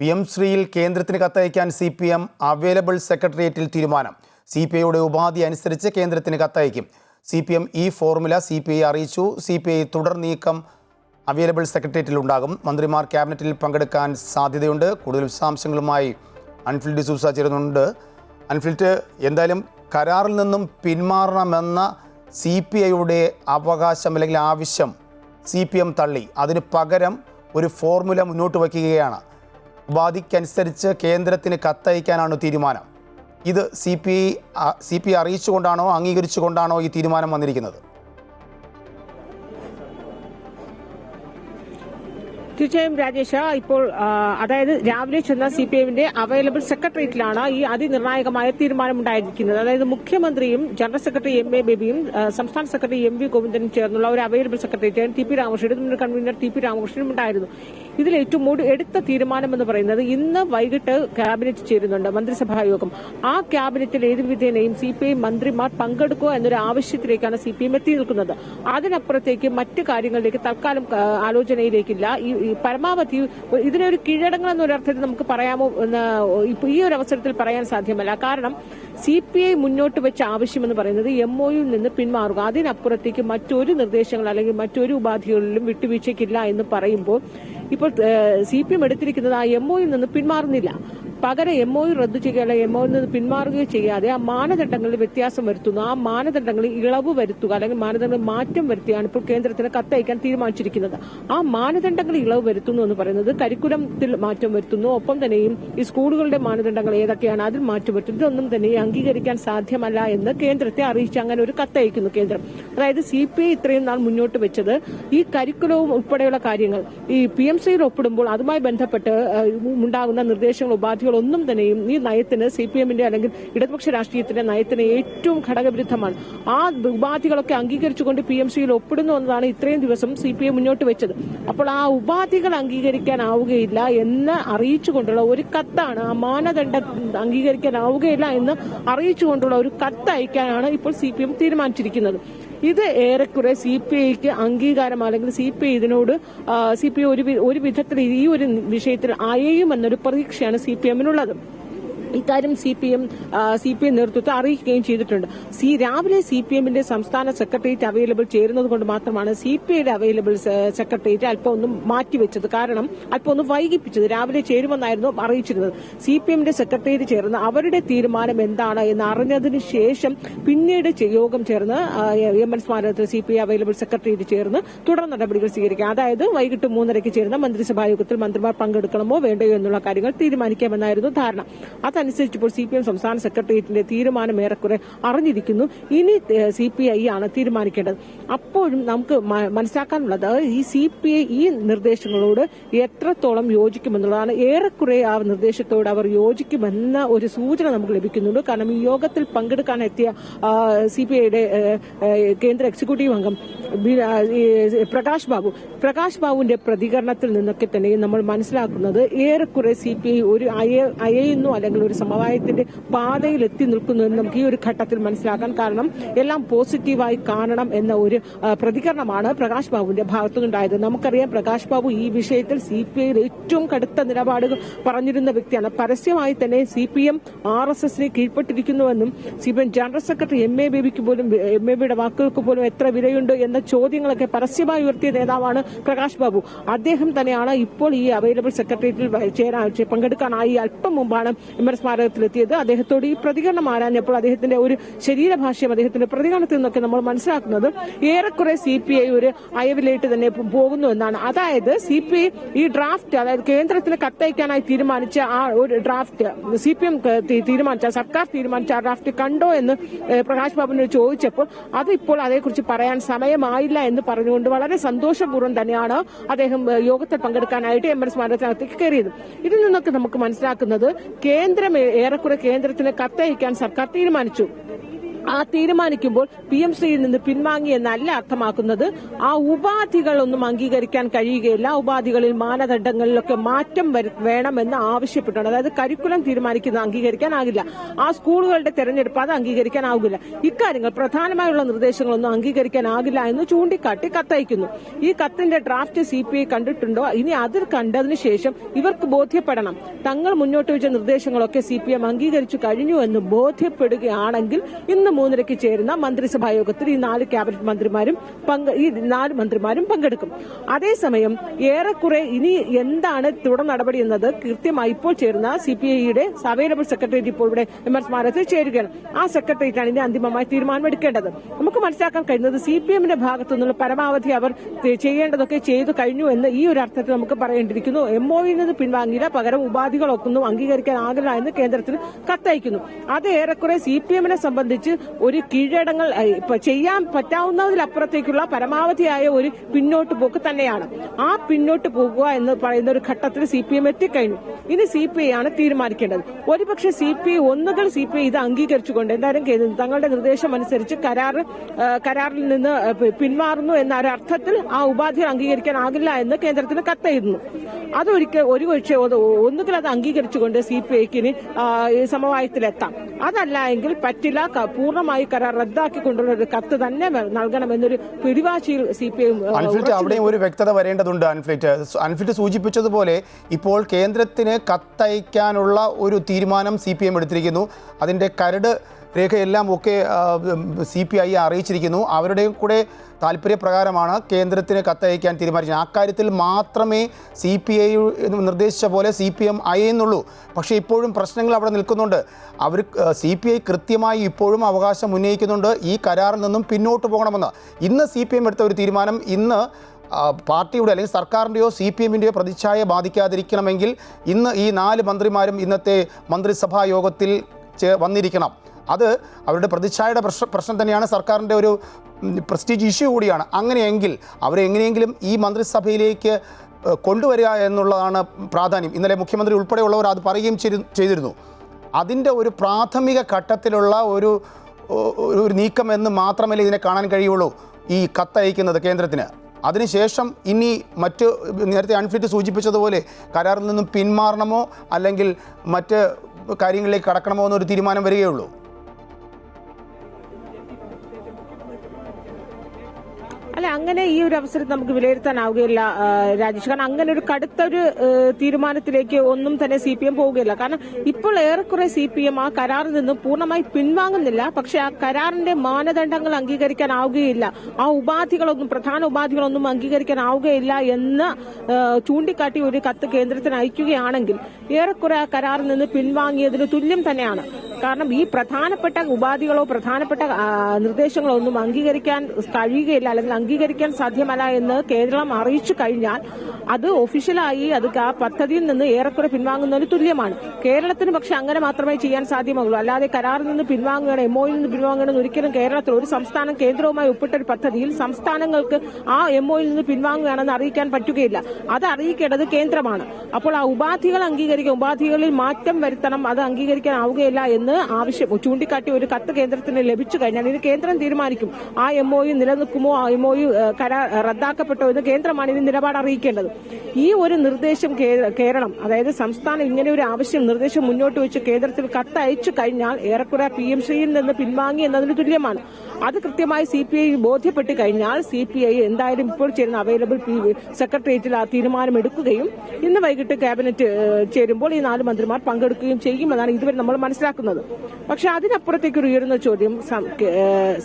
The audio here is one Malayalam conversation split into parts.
പി എം ശ്രീയിൽ കേന്ദ്രത്തിന് കത്തയക്കാൻ സി പി എം അവൈലബിൾ സെക്രട്ടേറിയറ്റിൽ തീരുമാനം. സി പി ഐയുടെ ഉപാധി അനുസരിച്ച് കേന്ദ്രത്തിന് കത്തയക്കും. സി പി എം ഈ ഫോർമുല സി പി ഐ അറിയിച്ചു. സി പി ഐ തുടർ നീക്കം അവൈലബിൾ സെക്രട്ടേറിയറ്റിൽ ഉണ്ടാകും. മന്ത്രിമാർ ക്യാബിനറ്റിൽ പങ്കെടുക്കാൻ സാധ്യതയുണ്ട്. കൂടുതൽ വിശദാംശങ്ങളുമായി അൺഫിൽഡ് ഡിസൂസ ചേരുന്നുണ്ട്. അൺഫിൽഡ് എന്തായാലും കരാറിൽ നിന്നും പിന്മാറണമെന്ന സി പി ഐയുടെ അവകാശം അല്ലെങ്കിൽ ആവശ്യം സി പി എം തള്ളി. അതിന് പകരം ഒരു ഫോർമുല മുന്നോട്ട് വയ്ക്കുകയാണ്. ഉപാധിക്കനുസരിച്ച് കേന്ദ്രത്തിന് കത്തയക്കാനാണ് തീരുമാനം. ഇത് C P I C P അറിയിച്ചുകൊണ്ടാണോ അംഗീകരിച്ചുകൊണ്ടാണോ ഈ തീരുമാനം വന്നിരിക്കുന്നത്? തീർച്ചയായും രാജേഷ് ഇപ്പോൾ അതായത് രാവിലെ ചെന്ന സി പി എമ്മിന്റെ അവൈലബിൾ സെക്രട്ടേറിയറ്റിലാണ് ഈ അതിനിർണായകമായ തീരുമാനമുണ്ടായിരിക്കുന്നത്. അതായത് മുഖ്യമന്ത്രിയും ജനറൽ സെക്രട്ടറി എം എ ബേബിയും സംസ്ഥാന സെക്രട്ടറി എം വി ഗോവിന്ദനും ചേർന്നുള്ള ഒരു അവൈലബിൾ സെക്രട്ടേറിയറ്റ് ടി പി രാമകൃഷ്ണനും. കൺവീനർ ടി പി രാമകൃഷ്ണനും ഉണ്ടായിരുന്നു. ഇതിൽ ഏറ്റവും കൂടുതൽ എടുത്ത തീരുമാനം എന്ന് പറയുന്നത് ഇന്ന് വൈകിട്ട് ക്യാബിനറ്റ് ചേരുന്നുണ്ട് മന്ത്രിസഭാ യോഗം. ആ ക്യാബിനറ്റിൽ ഏത് വിധേനയും സി പി ഐ മന്ത്രിമാർ പങ്കെടുക്കുക എന്നൊരു ആവശ്യത്തിലേക്കാണ് സി പി എം എത്തി നിൽക്കുന്നത്. അതിനപ്പുറത്തേക്ക് മറ്റ് കാര്യങ്ങളിലേക്ക് തൽക്കാലം ആലോചനയിലേക്കില്ല. ഈ ഈ പരമാവധി ഇതിനൊരു എന്നൊരു എന്നൊരർത്ഥത്തിൽ നമുക്ക് പറയാമോ ഇപ്പൊ ഈ ഒരു അവസരത്തിൽ പറയാൻ സാധ്യമല്ല. കാരണം സി പി ഐ മുന്നോട്ട് വെച്ച ആവശ്യമെന്ന് പറയുന്നത് എം ഒയിൽ നിന്ന് പിന്മാറുക. അതിനപ്പുറത്തേക്ക് മറ്റൊരു നിർദ്ദേശങ്ങൾ അല്ലെങ്കിൽ മറ്റൊരു ഉപാധികളിലും വിട്ടുവീഴ്ചയ്ക്കില്ല എന്ന് പറയുമ്പോൾ ഇപ്പോൾ സി പി എം എടുത്തിരിക്കുന്നത് ആ എം ഒയിൽ നിന്ന് പിന്മാറുന്നില്ല. പകരം എം ഒ റദ്ദു ചെയ്യുകയല്ല എം ഒയിൽ നിന്ന് പിന്മാറുകയോ ചെയ്യാതെ ആ മാനദണ്ഡങ്ങളിൽ വ്യത്യാസം വരുത്തുന്നു. ആ മാനദണ്ഡങ്ങളിൽ ഇളവ് വരുത്തുക അല്ലെങ്കിൽ മാനദണ്ഡങ്ങളിൽ മാറ്റം വരുത്തിയാണ് ഇപ്പോൾ കേന്ദ്രത്തിന് കത്തയക്കാൻ തീരുമാനിച്ചിരിക്കുന്നത്. ആ മാനദണ്ഡങ്ങളിൽ ഇളവ് വരുത്തുന്നു എന്ന് പറയുന്നത് കരിക്കുലത്തിൽ മാറ്റം വരുത്തുന്നു. ഒപ്പം തന്നെയും ഈ സ്കൂളുകളുടെ മാനദണ്ഡങ്ങൾ ഏതൊക്കെയാണ് അതിൽ മാറ്റം വരുത്തുന്നത് ഇതൊന്നും തന്നെ അംഗീകരിക്കാൻ സാധ്യമല്ല എന്ന് കേന്ദ്രത്തെ അറിയിച്ച് അങ്ങനെ ഒരു കത്തയക്കുന്നു കേന്ദ്രം. അതായത് സി പി ഐ ഇത്രയും നാൾ മുന്നോട്ട് വെച്ചത് ഈ കരിക്കുലവും ഉൾപ്പെടെയുള്ള കാര്യങ്ങൾ ഈ പി എം സിയിൽ ഒപ്പിടുമ്പോൾ അതുമായി ബന്ധപ്പെട്ട് ഉണ്ടാകുന്ന നിർദ്ദേശങ്ങൾ ഉപാധികൾ ഒന്നും തന്നെയും ഈ നയത്തിന് സി പി എമ്മിന്റെ അല്ലെങ്കിൽ ഇടതുപക്ഷ രാഷ്ട്രീയത്തിന്റെ നയത്തിന് ഏറ്റവും ഘടകവിരുദ്ധമാണ്. ആ ഉപാധികളൊക്കെ അംഗീകരിച്ചുകൊണ്ട് പി എം സിയിൽ ഒപ്പിടുന്നു എന്നതാണ് ഇത്രയും ദിവസം സി പി എം മുന്നോട്ട് വെച്ചത്. അപ്പോൾ ആ ഉപാധികൾ അംഗീകരിക്കാനാവുകയില്ല എന്ന് അറിയിച്ചുകൊണ്ടുള്ള ഒരു കത്താണ് ആ മാനദണ്ഡം അംഗീകരിക്കാനാവുകയില്ല എന്ന് അറിയിച്ചുകൊണ്ടുള്ള ഒരു കത്ത് അയക്കാനാണ് ഇപ്പോൾ സി പി എം തീരുമാനിച്ചിരിക്കുന്നത്. ഇത് ഏറെക്കുറെ സി പി ഐക്ക് അംഗീകാരം അല്ലെങ്കിൽ സി പി ഐ ഇതിനോട് സി പി ഐ ഒരു വിധത്തിൽ ഈ ഒരു വിഷയത്തിൽ അയയുമെന്നൊരു പ്രതീക്ഷയാണ് സി പി എമ്മിനുള്ളത്. ഇക്കാര്യം C P M C P M നേതൃത്വത്തെ അറിയിക്കുകയും ചെയ്തിട്ടുണ്ട്. സി രാവിലെ സി പി എമ്മിന്റെ സംസ്ഥാന സെക്രട്ടേറിയറ്റ് അവൈലബിൾ ചേരുന്നത് കൊണ്ട് മാത്രമാണ് സി പി ഐയുടെ അവൈലബിൾ സെക്രട്ടേറിയറ്റ് അല്പം ഒന്ന് മാറ്റിവെച്ചത്. കാരണം അല്പം ഒന്ന് വൈകിപ്പിച്ചത്. രാവിലെ ചേരുമെന്നായിരുന്നു അറിയിച്ചിരുന്നത്. സി പി എമ്മിന്റെ സെക്രട്ടേറിയറ്റ് ചേർന്ന് അവരുടെ തീരുമാനം എന്താണ് എന്ന് അറിഞ്ഞതിന് ശേഷം പിന്നീട് യോഗം ചേർന്ന് എം എൻ സ്മാരകത്തിൽ C P I available secretariat ചേർന്ന് തുടർ നടപടികൾ സ്വീകരിക്കുക അതായത് വൈകിട്ട് മൂന്നരയ്ക്ക് ചേരുന്ന മന്ത്രിസഭാ യോഗത്തിൽ മന്ത്രിമാർ പങ്കെടുക്കണമോ വേണ്ടയോ എന്നുള്ള കാര്യങ്ങൾ തീരുമാനിക്കാമെന്നായിരുന്നു ധാരണ. അതനുസരിച്ച് ഇപ്പോൾ സി പി എം സംസ്ഥാന സെക്രട്ടേറിയറ്റിന്റെ തീരുമാനം ഏറെക്കുറെ അറിഞ്ഞിരിക്കുന്നു. ഇനി സി പി ഐ ആണ് തീരുമാനിക്കേണ്ടത്. അപ്പോഴും നമുക്ക് മനസ്സിലാക്കാനുള്ളത് ഈ സി പി ഐ ഈ നിർദ്ദേശങ്ങളോട് എത്രത്തോളം യോജിക്കുമെന്നുള്ളതാണ്. ഏറെക്കുറെ ആ നിർദ്ദേശത്തോട് അവർ യോജിക്കുമെന്ന ഒരു സൂചന നമുക്ക് ലഭിക്കുന്നുണ്ട്. കാരണം ഈ യോഗത്തിൽ പങ്കെടുക്കാൻ എത്തിയ സി പി ഐയുടെ കേന്ദ്ര എക്സിക്യൂട്ടീവ് അംഗം പ്രകാശ് ബാബു. പ്രകാശ് ബാബുവിന്റെ പ്രതികരണത്തിൽ നിന്നൊക്കെ തന്നെ നമ്മൾ മനസ്സിലാക്കുന്നത് ഏറെക്കുറെ സി പി ഐ ഒരു അയ അയയുന്നു അല്ലെങ്കിൽ ഒരു സമവായത്തിന്റെ പാതയിൽ എത്തി നിൽക്കുന്നു എന്ന് നമുക്ക് ഈ ഒരു ഘട്ടത്തിൽ മനസ്സിലാക്കാൻ കാരണം എല്ലാം പോസിറ്റീവായി കാണണം എന്ന ഒരു പ്രതികരണമാണ് പ്രകാശ് ബാബുവിന്റെ ഭാഗത്തുനിന്നുണ്ടായത്. നമുക്കറിയാം പ്രകാശ് ബാബു ഈ വിഷയത്തിൽ സി പി ഐയിൽ ഏറ്റവും കടുത്ത നിലപാടുകൾ പറഞ്ഞിരുന്ന വ്യക്തിയാണ്. പരസ്യമായി തന്നെ C P M R S എസിനെ കീഴ്പ്പെട്ടിരിക്കുന്നുവെന്നും C P M general secretary M A ബേബിക്ക് പോലും എം എ ബിയുടെ വാക്കുകൾക്ക് പോലും എത്ര വിലയുണ്ട് എന്ന ചോദ്യങ്ങളൊക്കെ പരസ്യമായി ഉയർത്തിയ നേതാവാണ് പ്രകാശ് ബാബു. അദ്ദേഹം തന്നെയാണ് ഇപ്പോൾ ഈ അവൈലബിൾ സെക്രട്ടേറിയറ്റിൽ ചേരാൻ പങ്കെടുക്കാനായി അല്പം മുമ്പാണ് എൻ സ്മാരകത്തിലെത്തിയത്. അദ്ദേഹത്തോട് ഈ പ്രതികരണം ആരാഞ്ഞപ്പോൾ അദ്ദേഹത്തിന്റെ ഒരു ശരീരഭാഷയും അദ്ദേഹത്തിന്റെ പ്രതികരണത്തിൽ നിന്നൊക്കെ നമ്മൾ മനസ്സിലാക്കുന്നത് ഏറെക്കുറെ സി പി ഐ ഒരു അയവിലേക്ക് തന്നെ പോകുന്നു എന്നാണ്. അതായത് സി പി ഐ ഈ ഡ്രാഫ്റ്റ് അതായത് കേന്ദ്രത്തിന് കത്തയക്കാനായി തീരുമാനിച്ച ആ ഒരു ഡ്രാഫ്റ്റ് സി പി എം തീരുമാനിച്ച സർക്കാർ തീരുമാനിച്ച ആ ഡ്രാഫ്റ്റ് കണ്ടോ എന്ന് പ്രകാശ് ബാബുവിനോട് ചോദിച്ചപ്പോൾ അത് ഇപ്പോൾ അതേക്കുറിച്ച് പറയാൻ സമയമായില്ല എന്ന് പറഞ്ഞുകൊണ്ട് വളരെ സന്തോഷപൂർവം തന്നെയാണ് അദ്ദേഹം യോഗത്തിൽ പങ്കെടുക്കാനായിട്ട് എം എൽ സ്മാരകത്തിനകത്തേക്ക് കയറിയത്. ഇതിൽ നിന്നൊക്കെ നമുക്ക് മനസ്സിലാക്കുന്നത് കേന്ദ്രം ഏ- ഏറെക്കുറെ കേന്ദ്രത്തിന് കത്തയക്കാൻ സർക്കാർ തീരുമാനിച്ചു. ആ തീരുമാനിക്കുമ്പോൾ പി എം ശ്രീയിൽ നിന്ന് പിൻവാങ്ങി എന്നല്ല അർത്ഥമാക്കുന്നത്. ആ ഉപാധികളൊന്നും അംഗീകരിക്കാൻ കഴിയുകയില്ല. ഉപാധികളിൽ മാനദണ്ഡങ്ങളിലൊക്കെ മാറ്റം വേണമെന്ന് ആവശ്യപ്പെട്ടുണ്ട് അതായത് കരിക്കുലം തീരുമാനിക്കുന്നത് അംഗീകരിക്കാനാകില്ല. ആ സ്കൂളുകളുടെ തെരഞ്ഞെടുപ്പ് അത് അംഗീകരിക്കാനാകില്ല ഇക്കാര്യങ്ങൾ പ്രധാനമായുള്ള നിർദ്ദേശങ്ങളൊന്നും അംഗീകരിക്കാനാകില്ല എന്ന് ചൂണ്ടിക്കാട്ടി കത്തയക്കുന്നു. ഈ കത്തിന്റെ ഡ്രാഫ്റ്റ് സി പി ഐ കണ്ടിട്ടുണ്ടോ? ഇനി അതിൽ കണ്ടതിന് ശേഷം ഇവർക്ക് ബോധ്യപ്പെടണം. തങ്ങൾ മുന്നോട്ട് വെച്ച നിർദ്ദേശങ്ങളൊക്കെ സി പി എം അംഗീകരിച്ചു കഴിഞ്ഞു എന്ന് ബോധ്യപ്പെടുകയാണെങ്കിൽ ഇന്ന് മൂന്നരയ്ക്ക് ചേരുന്ന മന്ത്രിസഭാ യോഗത്തിൽ ഈ നാല് ക്യാബിനറ്റ് മന്ത്രിമാരും ഈ നാല് മന്ത്രിമാരും പങ്കെടുക്കും. അതേസമയം ഏറെക്കുറെ ഇനി എന്താണ് തുടർ നടപടി എന്നത് കൃത്യമായി ഇപ്പോൾ ചേരുന്ന സി പി ഐയുടെ അവൈലബിൾ സെക്രട്ടേറിയറ്റ് ഇപ്പോൾ ഇവിടെ എം എസ് സ്മാരകത്തിൽ ചേരുകയാണ്. ആ സെക്രട്ടേറിയറ്റാണ് ഇനി അന്തിമമായി തീരുമാനമെടുക്കേണ്ടത്. നമുക്ക് മനസ്സിലാക്കാൻ കഴിയുന്നത് സി പി എമ്മിന്റെ ഭാഗത്തു നിന്നുള്ള പരമാവധി അവർ ചെയ്യേണ്ടതൊക്കെ ചെയ്തു കഴിഞ്ഞു എന്ന് ഈ ഒരു അർത്ഥത്തിൽ നമുക്ക് പറയേണ്ടിയിരിക്കുന്നു. എം ഒയിൽ നിന്ന് പിൻവാങ്ങിയില്ല. പകരം ഉപാധികളൊന്നും അംഗീകരിക്കാനാകില്ല എന്ന് കേന്ദ്രത്തിന് കത്തയക്കുന്നു. അത് ഏറെക്കുറെ സി പി എമ്മിനെ സംബന്ധിച്ച് ഒരു കീഴടങ്ങൾ ചെയ്യാൻ പറ്റാവുന്നതിലപ്പുറത്തേക്കുള്ള പരമാവധിയായ ഒരു പിന്നോട്ട് പോക്ക് തന്നെയാണ്. ആ പിന്നോട്ട് പോകുക എന്ന് പറയുന്ന ഒരു ഘട്ടത്തിൽ സി പി എം എത്തിക്കഴിഞ്ഞു. ഇനി സി പി ഐ ആണ് തീരുമാനിക്കേണ്ടത്. ഒരുപക്ഷെ സി പി ഐ ഒന്നുകിൽ സി പി ഐ ഇത് അംഗീകരിച്ചുകൊണ്ട് എന്തായാലും കേ- തങ്ങളുടെ നിർദ്ദേശം അനുസരിച്ച് കരാർ കരാറിൽ നിന്ന് പിന്മാറുന്നു എന്ന ഒരർത്ഥത്തിൽ ആ ഉപാധികൾ അംഗീകരിക്കാനാകില്ല എന്ന് കേന്ദ്രത്തിന് കത്തെഴുതുന്നു. അതൊരിക്കൽ ഒരു പക്ഷേ ഒന്ന് ഒന്നുകിൽ അത് അംഗീകരിച്ചുകൊണ്ട് സി പി ഐക്ക് ഇനി സമവായത്തിലെത്താം. അതല്ല എങ്കിൽ പറ്റില്ല ക- പൂർണമായി കരാർ റദ്ദാക്കിക്കൊണ്ടുള്ള ഒരു കത്ത് തന്നെ നൽകണമെന്നൊരു പിടിവാശിയിൽ സി പി അവിടെയും ഒരു വ്യക്തത വരേണ്ടതുണ്ട് അൻഫിറ്റ് അൻഫിറ്റ് സൂചിപ്പിച്ചതുപോലെ ഇപ്പോൾ കേന്ദ്രത്തിന് കത്തയക്കാനുള്ള ഒരു തീരുമാനം സി പി എം എടുത്തിരിക്കുന്നു. അതിന്റെ കരട് രേഖയെല്ലാം ഒക്കെ സി പി ഐ അറിയിച്ചിരിക്കുന്നു. അവരുടെയും കൂടെ താല്പര്യപ്രകാരമാണ് കേന്ദ്രത്തിന് കത്തയക്കാൻ തീരുമാനിച്ചത്. അക്കാര്യത്തിൽ മാത്രമേ സി പി ഐ നിർദ്ദേശിച്ച പോലെ സി പി എം അയയുന്നുള്ളൂ പക്ഷേ ഇപ്പോഴും പ്രശ്നങ്ങൾ അവിടെ നിൽക്കുന്നുണ്ട്. അവർ സി പി ഐ കൃത്യമായി ഇപ്പോഴും അവകാശം ഉന്നയിക്കുന്നുണ്ട്. ഈ കരാറിൽ നിന്നും പിന്നോട്ട് പോകണമെന്ന്. ഇന്ന് സി പി എം എടുത്ത ഒരു തീരുമാനം ഇന്ന് പാർട്ടിയുടെ അല്ലെങ്കിൽ സർക്കാരിന്റെയോ സി പി എമ്മിന്റെയോ പ്രതിച്ഛായ ബാധിക്കാതിരിക്കണമെങ്കിൽ ഇന്ന് ഈ നാല് മന്ത്രിമാരും ഇന്നത്തെ മന്ത്രിസഭാ യോഗത്തിൽ വന്നിരിക്കണം. അത് അവരുടെ പ്രതിച്ഛായയുടെ പ്രശ്ന പ്രശ്നം തന്നെയാണ് സർക്കാരിന്റെ ഒരു പ്രസ്റ്റീജ് ഇഷ്യൂ കൂടിയാണ്. അങ്ങനെയെങ്കിൽ അവരെങ്ങനെയെങ്കിലും ഈ മന്ത്രിസഭയിലേക്ക് കൊണ്ടുവരിക എന്നുള്ളതാണ് പ്രാധാന്യം. ഇന്നലെ മുഖ്യമന്ത്രി ഉൾപ്പെടെയുള്ളവർ അത് പറയുകയും ചെയ്തി- ചെയ്തിരുന്നു. അതിന്റെ ഒരു പ്രാഥമിക ഘട്ടത്തിലുള്ള ഒരു ഒരു നീക്കം എന്ന് മാത്രമല്ല ഇതിനെ കാണാൻ കഴിയുള്ളൂ ഈ കത്തയക്കുന്നത് കേന്ദ്രത്തിന്. അതിനുശേഷം ഇനി മറ്റ് നേരത്തെ അൺഫിറ്റ് സൂചിപ്പിച്ചതുപോലെ കരാറിൽ നിന്നും പിന്മാറണമോ അല്ലെങ്കിൽ മറ്റ് കാര്യങ്ങളിലേക്ക് കടക്കണമോ എന്നൊരു തീരുമാനം വരികയുള്ളൂ. അല്ല അങ്ങനെ ഈ ഒരു അവസരത്തിൽ നമുക്ക് വിലയിരുത്താനാവുകയില്ല രാജേഷ്. കാരണം അങ്ങനെ ഒരു കടുത്ത ഒരു തീരുമാനത്തിലേക്ക് ഒന്നും തന്നെ സി പി എം പോവുകയില്ല. കാരണം ഇപ്പോൾ ഏറെക്കുറെ സി പി എം ആ കരാറിൽ നിന്ന് പൂർണമായി പിൻവാങ്ങുന്നില്ല. പക്ഷെ ആ കരാറിന്റെ മാനദണ്ഡങ്ങൾ അംഗീകരിക്കാനാവുകയില്ല. ആ ഉപാധികളൊന്നും പ്രധാന ഉപാധികളൊന്നും അംഗീകരിക്കാനാവുകയില്ല എന്ന് ചൂണ്ടിക്കാട്ടി ഒരു കത്ത് കേന്ദ്രത്തിന് അയക്കുകയാണെങ്കിൽ ഏറെക്കുറെ ആ കരാറിൽ നിന്ന് പിൻവാങ്ങിയതിന് തുല്യം തന്നെയാണ്. കാരണം ഈ പ്രധാനപ്പെട്ട ഉപാധികളോ പ്രധാനപ്പെട്ട നിർദ്ദേശങ്ങളോ ഒന്നും അംഗീകരിക്കാൻ കഴിയുകയില്ല അല്ലെങ്കിൽ അംഗീകരിക്കാൻ സാധ്യമല്ല എന്ന് കേരളം അറിയിച്ചു കഴിഞ്ഞാൽ അത് ഒഫീഷ്യലായി അത് ആ പദ്ധതിയിൽ നിന്ന് ഏറെക്കുറെ പിൻവാങ്ങുന്നതിന് തുല്യമാണ്. കേരളത്തിന് പക്ഷെ അങ്ങനെ മാത്രമേ ചെയ്യാൻ സാധ്യമാകുള്ളൂ അല്ലാതെ കരാറിൽ നിന്ന് പിൻവാങ്ങുകയാണ് എംഒയിൽ നിന്ന് പിൻവാങ്ങണമെന്ന് ഒരിക്കലും കേരളത്തിൽ ഒരു സംസ്ഥാനം കേന്ദ്രവുമായി ഒപ്പിട്ട ഒരു പദ്ധതിയിൽ സംസ്ഥാനങ്ങൾക്ക് ആ എംഒയിൽ നിന്ന് പിൻവാങ്ങുകയാണെന്ന് അറിയിക്കാൻ പറ്റുകയില്ല. അത് അറിയിക്കേണ്ടത് കേന്ദ്രമാണ്. അപ്പോൾ ആ ഉപാധികൾ അംഗീകരിക്കുക ഉപാധികളിൽ മാറ്റം വരുത്തണം അത് അംഗീകരിക്കാനാവുകയില്ല എന്ന് ആവശ്യം. ചൂണ്ടിക്കാട്ടി ഒരു കത്ത് കേന്ദ്രത്തിന് ലഭിച്ചു കഴിഞ്ഞാൽ ഇത് കേന്ദ്രം തീരുമാനിക്കും. ആ എം ഒ യു നിലനിൽക്കുമോ ആ എം ഒ യു കരാർ റദ്ദാക്കപ്പെട്ടോ എന്ന് കേന്ദ്രമാണ് ഇനി നിലപാട് അറിയിക്കേണ്ടത്. ഈ ഒരു നിർദ്ദേശം കേരളം അതായത് സംസ്ഥാനം ഇങ്ങനെ ഒരു ആവശ്യം നിർദ്ദേശം മുന്നോട്ട് വെച്ച് കേന്ദ്രത്തിൽ കത്ത് അയച്ചു കഴിഞ്ഞാൽ ഏറെക്കുറെ പി എം ശ്രീയിൽ നിന്ന് പിൻവാങ്ങി എന്നതിന് തുല്യമാണ്. അത് കൃത്യമായി സി പി ഐ ബോധ്യപ്പെട്ട് കഴിഞ്ഞാൽ സി പി ഐ എന്തായാലും ഇപ്പോൾ ചേരുന്ന അവൈലബിൾ സെക്രട്ടേറിയറ്റിൽ ആ തീരുമാനം എടുക്കുകയും ഇന്ന് വൈകിട്ട് ക്യാബിനറ്റ് ചേരുമ്പോൾ ഈ നാല് മന്ത്രിമാർ പങ്കെടുക്കുകയും ചെയ്യുമെന്നാണ് ഇതുവരെ നമ്മൾ മനസ്സിലാക്കുന്നത്. പക്ഷെ അതിനപ്പുറത്തേക്ക് ഒരു ഉയരുന്ന ചോദ്യം.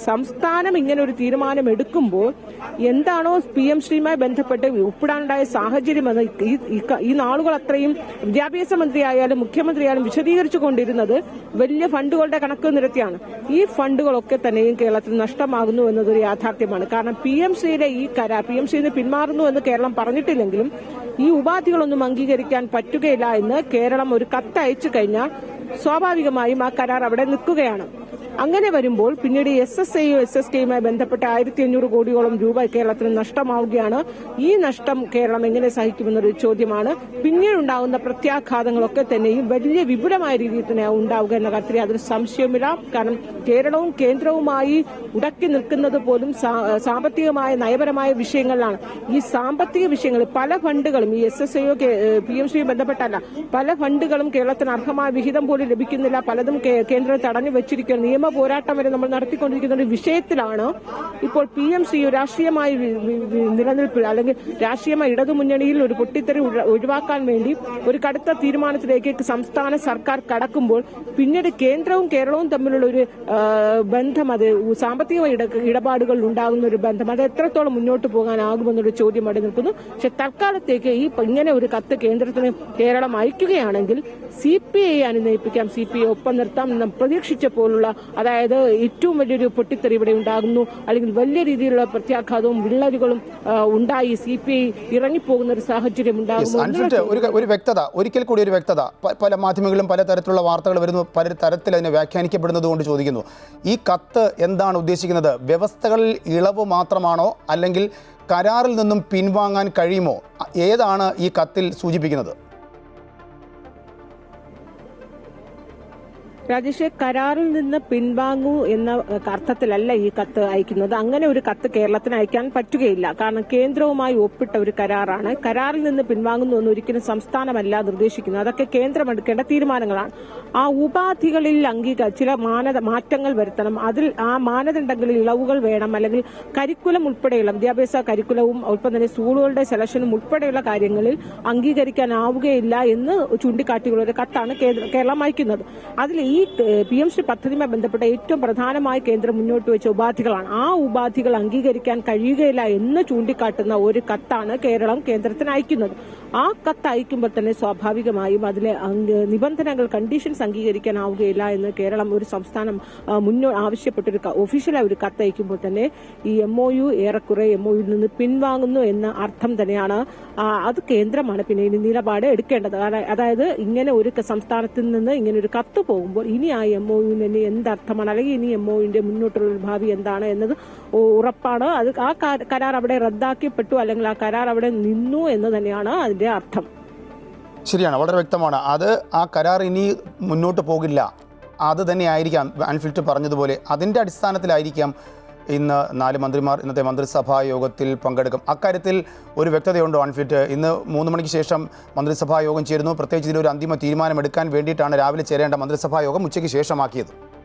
സംസ്ഥാനം ഇങ്ങനെ ഒരു തീരുമാനം എടുക്കുമ്പോൾ എന്താണോ പി എം ശ്രീയുമായി ബന്ധപ്പെട്ട് ഒപ്പിടാനുണ്ടായ സാഹചര്യം എന്ന് ഈ- ഈ ഈ നാളുകൾ അത്രയും വിദ്യാഭ്യാസ മന്ത്രിയായാലും മുഖ്യമന്ത്രിയായാലും വിശദീകരിച്ചു കൊണ്ടിരുന്നത് വലിയ ഫണ്ടുകളുടെ കണക്ക് നിരത്തിയാണ്. ഈ ഫണ്ടുകളൊക്കെ തന്നെയും കേരളത്തിൽ നഷ്ടമാകുന്നു എന്നതൊരു യാഥാർത്ഥ്യമാണ്. കാരണം പി എം ശ്രീയുടെ ഈ കരാർ പി എം ശ്രീന്ന് പിന്മാറുന്നു എന്ന് കേരളം പറഞ്ഞിട്ടില്ലെങ്കിലും ഈ ഉപാധികളൊന്നും അംഗീകരിക്കാൻ പറ്റുകയില്ല എന്ന് കേരളം ഒരു കത്ത് അയച്ചു കഴിഞ്ഞാൽ സ്വാഭാവികമായും ആ കരാർ അവിടെ നിൽക്കുകയാണ്. അങ്ങനെ വരുമ്പോൾ പിന്നീട് എസ് എസ് ഐയും എസ് എസ് കെയുമായി ബന്ധപ്പെട്ട ആയിരത്തി അഞ്ഞൂറ് കോടിയോളം രൂപ കേരളത്തിന് നഷ്ടമാവുകയാണ്. ഈ നഷ്ടം കേരളം എങ്ങനെ സഹിക്കുമെന്നൊരു ചോദ്യമാണ്. പിന്നീടുണ്ടാകുന്ന പ്രത്യാഘാതങ്ങളൊക്കെ തന്നെയും വലിയ വിപുലമായ രീതിയിൽ തന്നെ ഉണ്ടാവുക എന്ന കാര്യത്തിൽ യാതൊരു സംശയമില്ല കാരണം കേരളവും കേന്ദ്രവുമായി ഉടക്കി നിൽക്കുന്നത് പോലും സാമ്പത്തികമായ നയപരമായ വിഷയങ്ങളിലാണ്. ഈ സാമ്പത്തിക വിഷയങ്ങൾ പല ഫണ്ടുകളും ഈ എസ് എസ് ഐയോ പി എം സിയോ ബന്ധപ്പെട്ടല്ല. പല ഫണ്ടുകളും കേരളത്തിന് അർഹമായ വിഹിതം പോലും ലഭിക്കുന്നില്ല. പലതും കേന്ദ്രം തടഞ്ഞു വെച്ചിരിക്കുന്ന നിയമ പോരാട്ടം വരെ നമ്മൾ നടത്തിക്കൊണ്ടിരിക്കുന്ന ഒരു വിഷയത്തിലാണ് ഇപ്പോൾ പി എം സി രാഷ്ട്രീയമായി നിലനിൽപ്പിൽ അല്ലെങ്കിൽ രാഷ്ട്രീയമായ ഇടതുമുന്നണിയിൽ ഒരു പൊട്ടിത്തെറി ഒഴി- ഒഴിവാക്കാൻ വേണ്ടി ഒരു കടുത്ത തീരുമാനത്തിലേക്ക് സംസ്ഥാന സർക്കാർ കടക്കുമ്പോൾ പിന്നീട് കേന്ദ്രവും കേരളവും തമ്മിലുള്ള ഒരു ബന്ധം അത് സാമ്പത്തിക ഇടപാടുകളിൽ ഉണ്ടാകുന്ന ഒരു ബന്ധം അത് എത്രത്തോളം മുന്നോട്ട് പോകാനാകുമെന്നൊരു ചോദ്യം അവിടെ നിൽക്കുന്നു. പക്ഷെ തൽക്കാലത്തേക്ക് ഈ ഇങ്ങനെ ഒരു കത്ത് കേന്ദ്രത്തിന് കേരളം അയക്കുകയാണെങ്കിൽ സി പി ഐ അനുനയിപ്പിക്കാം. സി പി ഐ ഒപ്പം നിർത്താം. പ്രതീക്ഷിച്ച പോലുള്ള അതായത് ഏറ്റവും വലിയൊരു പൊട്ടിത്തെറി ഇവിടെ ഉണ്ടാകുന്നു. അല്ലെങ്കിൽ വലിയ രീതിയിലുള്ള പ്രത്യാഘാതവും വിള്ളലുകളും ഉണ്ടായി. സി പി ഐ ഇറങ്ങിപ്പോകുന്ന ഒരു സാഹചര്യം ഉണ്ടാകുന്നു. ഒരു ഒരു വ്യക്തത ഒരിക്കൽ കൂടി ഒരു വ്യക്തത. പല മാധ്യമങ്ങളിലും പല തരത്തിലുള്ള വാർത്തകൾ വരുന്നു പല തരത്തിൽ അതിനെ വ്യാഖ്യാനിക്കപ്പെടുന്നത് കൊണ്ട് ചോദിക്കുന്നു. ഈ കത്ത് എന്താണ് ഉദ്ദേശിക്കുന്നത്? വ്യവസ്ഥകളിൽ ഇളവ് മാത്രമാണോ? അല്ലെങ്കിൽ കരാറിൽ നിന്നും പിൻവാങ്ങാൻ കഴിയുമോ? ഏതാണ് ഈ കത്തിൽ സൂചിപ്പിക്കുന്നത്? രാജേഷ് കരാറിൽ നിന്ന് പിൻവാങ്ങൂ എന്ന അർത്ഥത്തിലല്ല ഈ കത്ത് അയക്കുന്നത്. അങ്ങനെ ഒരു കത്ത് കേരളത്തിന് അയക്കാൻ പറ്റുകയില്ല. കാരണം കേന്ദ്രവുമായി ഒപ്പിട്ട ഒരു കരാറാണ്. കരാറിൽ നിന്ന് പിൻവാങ്ങുന്നു എന്ന് ഒരിക്കലും സംസ്ഥാനമല്ല നിർദ്ദേശിക്കുന്നത്. അതൊക്കെ കേന്ദ്രം എടുക്കേണ്ട തീരുമാനങ്ങളാണ്. ആ ഉപാധികളിൽ അംഗീക ചില മാനദ മാറ്റങ്ങൾ വരുത്തണം. അതിൽ ആ മാനദണ്ഡങ്ങളിൽ ഇളവുകൾ വേണം. അല്ലെങ്കിൽ കരിക്കുലം ഉൾപ്പെടെയുള്ള വിദ്യാഭ്യാസ കരിക്കുലവും ഒപ്പം തന്നെ സ്കൂളുകളുടെ സെലക്ഷനും ഉൾപ്പെടെയുള്ള കാര്യങ്ങളിൽ അംഗീകരിക്കാനാവുകയില്ല എന്ന് ചൂണ്ടിക്കാട്ടിയുള്ള ഒരു കത്താണ് കേരളം അയക്കുന്നത്. അതിൽ ഈ പി എം സി പദ്ധതിയുമായി ബന്ധപ്പെട്ട ഏറ്റവും പ്രധാനമായി കേന്ദ്രം മുന്നോട്ട് വെച്ച ഉപാധികളാണ്. ആ ഉപാധികൾ അംഗീകരിക്കാൻ കഴിയുകയില്ല എന്ന് ചൂണ്ടിക്കാട്ടുന്ന ഒരു കത്താണ് കേരളം കേന്ദ്രത്തിന് അയക്കുന്നത്. ആ കത്ത് അയക്കുമ്പോൾ തന്നെ സ്വാഭാവികമായും അതിലെ നിബന്ധനകൾ കണ്ടീഷൻസ് അംഗീകരിക്കാനാവുകയില്ല എന്ന് കേരളം ഒരു സംസ്ഥാനം മുന്നോ ആവശ്യപ്പെട്ടൊരു ഒഫീഷ്യലായി ഒരു കത്ത് അയക്കുമ്പോൾ തന്നെ ഈ എം ഒ യു ഏറെക്കുറെ എം ഒ യുയിൽ നിന്ന് പിൻവാങ്ങുന്നു എന്ന അർത്ഥം തന്നെയാണ്. അത് കേന്ദ്രമാണ് പിന്നെ ഇനി നിലപാട് എടുക്കേണ്ടത്. അതായത് ഇങ്ങനെ ഒരു സംസ്ഥാനത്തിൽ നിന്ന് ഇങ്ങനെ ഒരു കത്ത് പോകുമ്പോൾ ഇനി ആ എം ഒ യുവിന് എന്തർത്ഥമാണ്? അല്ലെങ്കിൽ ഇനി എം ഒ യുവിന്റെ മുന്നോട്ടുള്ള ഭാവി എന്താണ് എന്നത് ഉറപ്പാണ്. അത് ആ കരാർ അവിടെ റദ്ദാക്കപ്പെട്ടു അല്ലെങ്കിൽ ആ കരാർ അവിടെ നിന്നു എന്ന് തന്നെയാണ് അതിന്റെ അർത്ഥം. ശരിയാണ് വളരെ വ്യക്തമാണ്. അത് ആ കരാർ ഇനി മുന്നോട്ട് പോകില്ല. അത് തന്നെ ആയിരിക്കാം അൻഫിൽറ്റ് പറഞ്ഞതുപോലെ. അതിന്റെ അടിസ്ഥാനത്തിലായിരിക്കാം ഇന്ന് നാല് മന്ത്രിമാർ ഇന്നത്തെ മന്ത്രിസഭാ യോഗത്തിൽ പങ്കെടുക്കും. അക്കാര്യത്തിൽ ഒരു വ്യക്തതയുണ്ടോ അൺഫിറ്റ് ഇന്ന് മൂന്ന് മണിക്ക് ശേഷം മന്ത്രിസഭാ യോഗം ചേരുന്നു. പ്രത്യേകിച്ച് ഇതിലൊരു അന്തിമ തീരുമാനമെടുക്കാൻ വേണ്ടിയിട്ടാണ് രാവിലെ ചേരേണ്ട മന്ത്രിസഭാ യോഗം ഉച്ചയ്ക്ക് ശേഷമാക്കിയത്.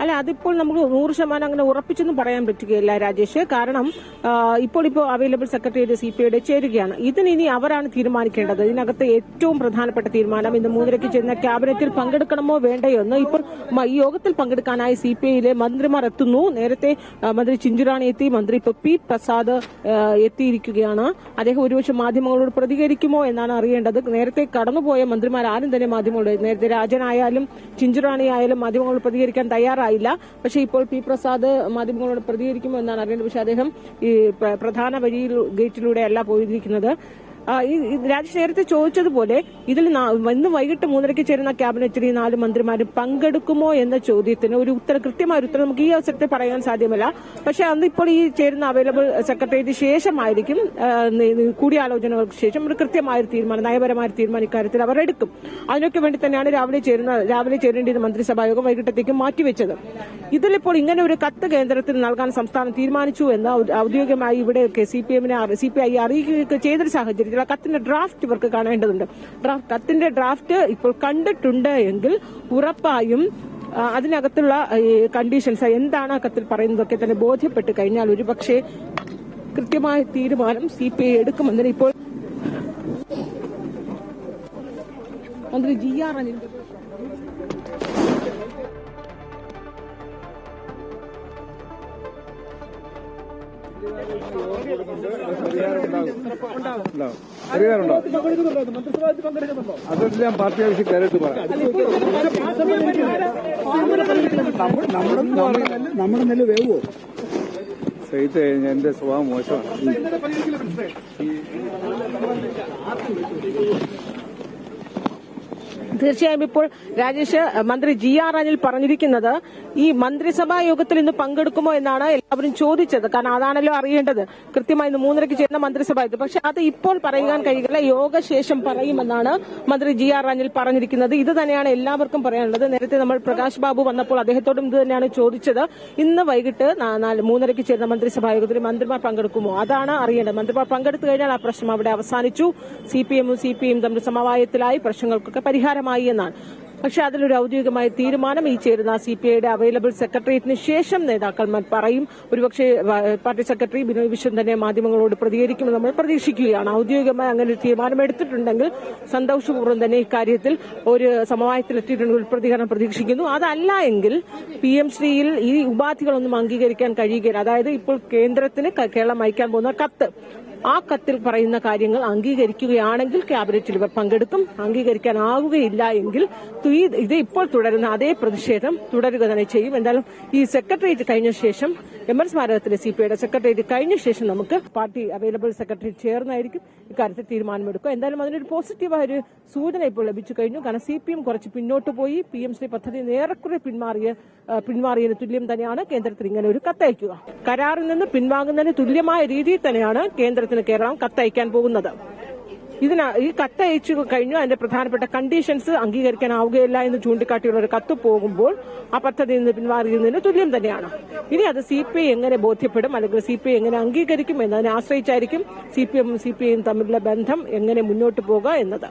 അല്ല അതിപ്പോൾ നമുക്ക് നൂറ് ശതമാനം അങ്ങനെ ഉറപ്പിച്ചൊന്നും പറയാൻ പറ്റുകയില്ല രാജേഷ്. കാരണം ഇപ്പോൾ ഇപ്പോൾ അവൈലബിൾ സെക്രട്ടേറിയറ്റ് സി പി ഐയുടെ ചേരുകയാണ്. ഇതിന് ഇനി അവരാണ് തീരുമാനിക്കേണ്ടത്. ഇതിനകത്ത് ഏറ്റവും പ്രധാനപ്പെട്ട തീരുമാനം ഇന്ന് മൂന്നരയ്ക്ക് ചേരുന്ന ക്യാബിനറ്റിൽ പങ്കെടുക്കണമോ വേണ്ടയോ എന്ന് ഇപ്പോൾ യോഗത്തിൽ പങ്കെടുക്കാനായി സി പി ഐയിലെ മന്ത്രിമാർ എത്തുന്നു. നേരത്തെ മന്ത്രി ചിഞ്ചുറാണി എത്തി മന്ത്രി ഇപ്പൊ പി പ്രസാദ് എത്തിയിരിക്കുകയാണ്. അദ്ദേഹം ഒരുപക്ഷെ മാധ്യമങ്ങളോട് പ്രതികരിക്കുമോ എന്നാണ് അറിയേണ്ടത്. നേരത്തെ കടന്നുപോയ മന്ത്രിമാർ ആരും തന്നെ മാധ്യമങ്ങളോട് നേരത്തെ രാജനായാലും ചിഞ്ചുറാണി ആയാലും മാധ്യമങ്ങളോട് പ്രതികരിക്കാൻ തയ്യാറായില്ല പക്ഷേ ഇപ്പോൾ പി പ്രസാദ് മാധ്യമങ്ങളോട് പ്രതികരിക്കുമോ എന്നാണ് അറിയേണ്ടത്. പക്ഷേ അദ്ദേഹം ഈ പ്ര- പ്രധാന വഴിയിൽ ഗേറ്റിലൂടെ അല്ല പോയിരിക്കുന്നത്. ഈ രാജേഷ് നേരത്തെ ചോദിച്ചതുപോലെ ഇതിൽ ഇന്ന് വൈകിട്ട് മൂന്നരയ്ക്ക് ചേരുന്ന ക്യാബിനറ്റിൽ ഈ നാല് മന്ത്രിമാരും പങ്കെടുക്കുമോ എന്ന ചോദ്യത്തിന് ഒരു ഉത്തരം കൃത്യമായ ഉത്തരം നമുക്ക് ഈ അവസരത്തിൽ പറയാൻ സാധ്യമല്ല. പക്ഷേ അന്ന് ഇപ്പോൾ ഈ ചേരുന്ന അവൈലബിൾ സെക്രട്ടേറിയറ്റ് ശേഷമായിരിക്കും കൂടിയാലോചനകൾക്ക് ശേഷം ഒരു കൃത്യമായ തീരുമാനം നയപരമായ തീരുമാനം ഇക്കാര്യത്തിൽ അവർ എടുക്കും. അതിനൊക്കെ വേണ്ടി തന്നെയാണ് രാവിലെ ചേരുന്ന രാവിലെ ചേരേണ്ടിയത് മന്ത്രിസഭാ യോഗം വൈകിട്ടത്തേക്ക് മാറ്റിവെച്ചത്. ഇതിലിപ്പോൾ ഇങ്ങനെ ഒരു കത്ത് കേന്ദ്രത്തിൽ നൽകാൻ സംസ്ഥാനം തീരുമാനിച്ചു എന്ന് ഔദ്യോഗികമായി ഇവിടെ സി പി എമ്മിനെ സി പി ഐ അറിയിക്കുകയൊക്കെ ചെയ്തൊരു സാഹചര്യത്തിൽ ആ കത്തിന്റെ ഡ്രാഫ്റ്റ് ഇവർക്ക് കാണേണ്ടതുണ്ട്. കത്തിന്റെ ഡ്രാഫ്റ്റ് ഇപ്പോൾ കണ്ടിട്ടുണ്ട് എങ്കിൽ ഉറപ്പായും അതിനകത്തുള്ള കണ്ടീഷൻസ് എന്താണ് ആ കത്തിൽ പറയുന്നതൊക്കെ തന്നെ ബോധ്യപ്പെട്ട് കഴിഞ്ഞാൽ ഒരുപക്ഷെ കൃത്യമായ തീരുമാനം സി പി ഐ എടുക്കുമെന്നതിന് ഇപ്പോൾ മന്ത്രി ജി ആർ അനിൽ അതെല്ലാം പാർട്ടി ആവശ്യം കയറിയിട്ട് പറയാം നമ്മുടെ നെല്ല് വേവോ സഹിത്ത് കഴിഞ്ഞാൽ എന്റെ സ്വഭാവം മോശമാണ്. തീർച്ചയായും ഇപ്പോൾ രാജേഷ് മന്ത്രി ജി ആർ അനിൽ പറഞ്ഞിരിക്കുന്നത് ഈ മന്ത്രിസഭാ യോഗത്തിൽ ഇന്ന് പങ്കെടുക്കുമോ എന്നാണ് എല്ലാവരും ചോദിച്ചത്. കാരണം അതാണല്ലോ അറിയേണ്ടത്. കൃത്യമായി ഇന്ന് മൂന്നരയ്ക്ക് ചേർന്ന മന്ത്രിസഭാ ഇത്. പക്ഷെ അത് ഇപ്പോൾ പറയാൻ കഴിയില്ല. യോഗശേഷം പറയുമെന്നാണ് മന്ത്രി ജി ആർ അനിൽ പറഞ്ഞിരിക്കുന്നത്. ഇത് തന്നെയാണ് എല്ലാവർക്കും പറയാനുള്ളത്. നേരത്തെ നമ്മൾ പ്രകാശ് ബാബു വന്നപ്പോൾ അദ്ദേഹത്തോടും ഇത് തന്നെയാണ് ചോദിച്ചത്. ഇന്ന് വൈകിട്ട് മൂന്നരയ്ക്ക് ചേർന്ന മന്ത്രിസഭാ യോഗത്തിൽ മന്ത്രിമാർ പങ്കെടുക്കുമോ? അതാണ് അറിയേണ്ടത്. മന്ത്രിമാർ പങ്കെടുത്തു കഴിഞ്ഞാൽ ആ പ്രശ്നം അവിടെ അവസാനിച്ചു. സി പി എമ്മും സി പി എം തമ്മിൽ സമവായത്തിലായി. പ്രശ്നങ്ങൾക്കൊക്കെ പരിഹാരമായി. എന്നാണ്. പക്ഷെ അതിലൊരു ഔദ്യോഗികമായ തീരുമാനം ഈ ചേരുന്ന സി പി ഐയുടെ അവൈലബിൾ സെക്രട്ടേറിയറ്റിന് ശേഷം നേതാക്കന്മാർ പറയും. ഒരുപക്ഷെ പാർട്ടി സെക്രട്ടറി ബിനോയ് വിശ്വൻ തന്നെ മാധ്യമങ്ങളോട് പ്രതികരിക്കുമെന്ന് നമ്മൾ പ്രതീക്ഷിക്കുകയാണ്. ഔദ്യോഗികമായി അങ്ങനെ ഒരു തീരുമാനം എടുത്തിട്ടുണ്ടെങ്കിൽ സന്തോഷപൂർവം തന്നെ ഇക്കാര്യത്തിൽ ഒരു സമവായത്തിലെത്തിയിട്ടുണ്ടെങ്കിൽ പ്രതികരണം പ്രതീക്ഷിക്കുന്നു. അതല്ല എങ്കിൽ പി എം ശ്രീയിൽ ഈ ഉപാധികളൊന്നും അംഗീകരിക്കാൻ കഴിയുകയില്ല. അതായത് ഇപ്പോൾ കേന്ദ്രത്തിന് കേരളം അയക്കാൻ പോകുന്ന കത്ത്. ആ കത്തിൽ പറയുന്ന കാര്യങ്ങൾ അംഗീകരിക്കുകയാണെങ്കിൽ ക്യാബിനറ്റിൽ ഇവർ പങ്കെടുക്കും. അംഗീകരിക്കാനാവുകയില്ല എങ്കിൽ ഇത് ഇപ്പോൾ തുടരുന്ന അതേ പ്രതിഷേധം തുടരുക തന്നെ ചെയ്യും. എന്തായാലും ഈ സെക്രട്ടേറിയറ്റ് കഴിഞ്ഞ ശേഷം എം എൻ സ്മാരകത്തിലെ സി പി ഐയുടെ സെക്രട്ടേറിയറ്റ് കഴിഞ്ഞ ശേഷം നമുക്ക് പാർട്ടി അവൈലബിൾ സെക്രട്ടറി ചേർന്നായിരിക്കും. ഇക്കാര്യത്തിൽ തീരുമാനമെടുക്കുക എന്തായാലും അതിനൊരു പോസിറ്റീവായ ഒരു സൂചന ഇപ്പോൾ ലഭിച്ചു കഴിഞ്ഞു. കാരണം സി പി എം കുറച്ച് പിന്നോട്ട് പോയി. പി എം ശ്രീ പദ്ധതി നേരെക്കുറെ പിന്മാറിയ പിന്മാറിയതിന് തുല്യം തന്നെയാണ് കേന്ദ്രത്തിന് ഇങ്ങനെ ഒരു കത്തയക്കുക. കരാറിൽ നിന്ന് പിൻവാങ്ങുന്നതിന് തുല്യമായ രീതിയിൽ തന്നെയാണ് കേന്ദ്രത്തിന് കേരളം കത്തയക്കാൻ പോകുന്നത്. ഇതിന് ഈ കത്ത് അയച്ചു കഴിഞ്ഞു. അതിന്റെ പ്രധാനപ്പെട്ട കണ്ടീഷൻസ് അംഗീകരിക്കാനാവുകയില്ല എന്ന് ചൂണ്ടിക്കാട്ടിയുള്ള ഒരു കത്ത് പോകുമ്പോൾ ആ പദ്ധതിയിൽ നിന്ന് പിന്മാറിയുന്നതിന് തുല്യം തന്നെയാണ്. ഇനി അത് സി പി ഐ എങ്ങനെ ബോധ്യപ്പെടും? അല്ലെങ്കിൽ സി പി ഐ എങ്ങനെ അംഗീകരിക്കും? എന്നതിനെ ആശ്രയിച്ചായിരിക്കും സി പി എമ്മും സി പി ഐയും തമ്മിലുള്ള ബന്ധം എങ്ങനെ മുന്നോട്ട് പോകുക എന്നത്.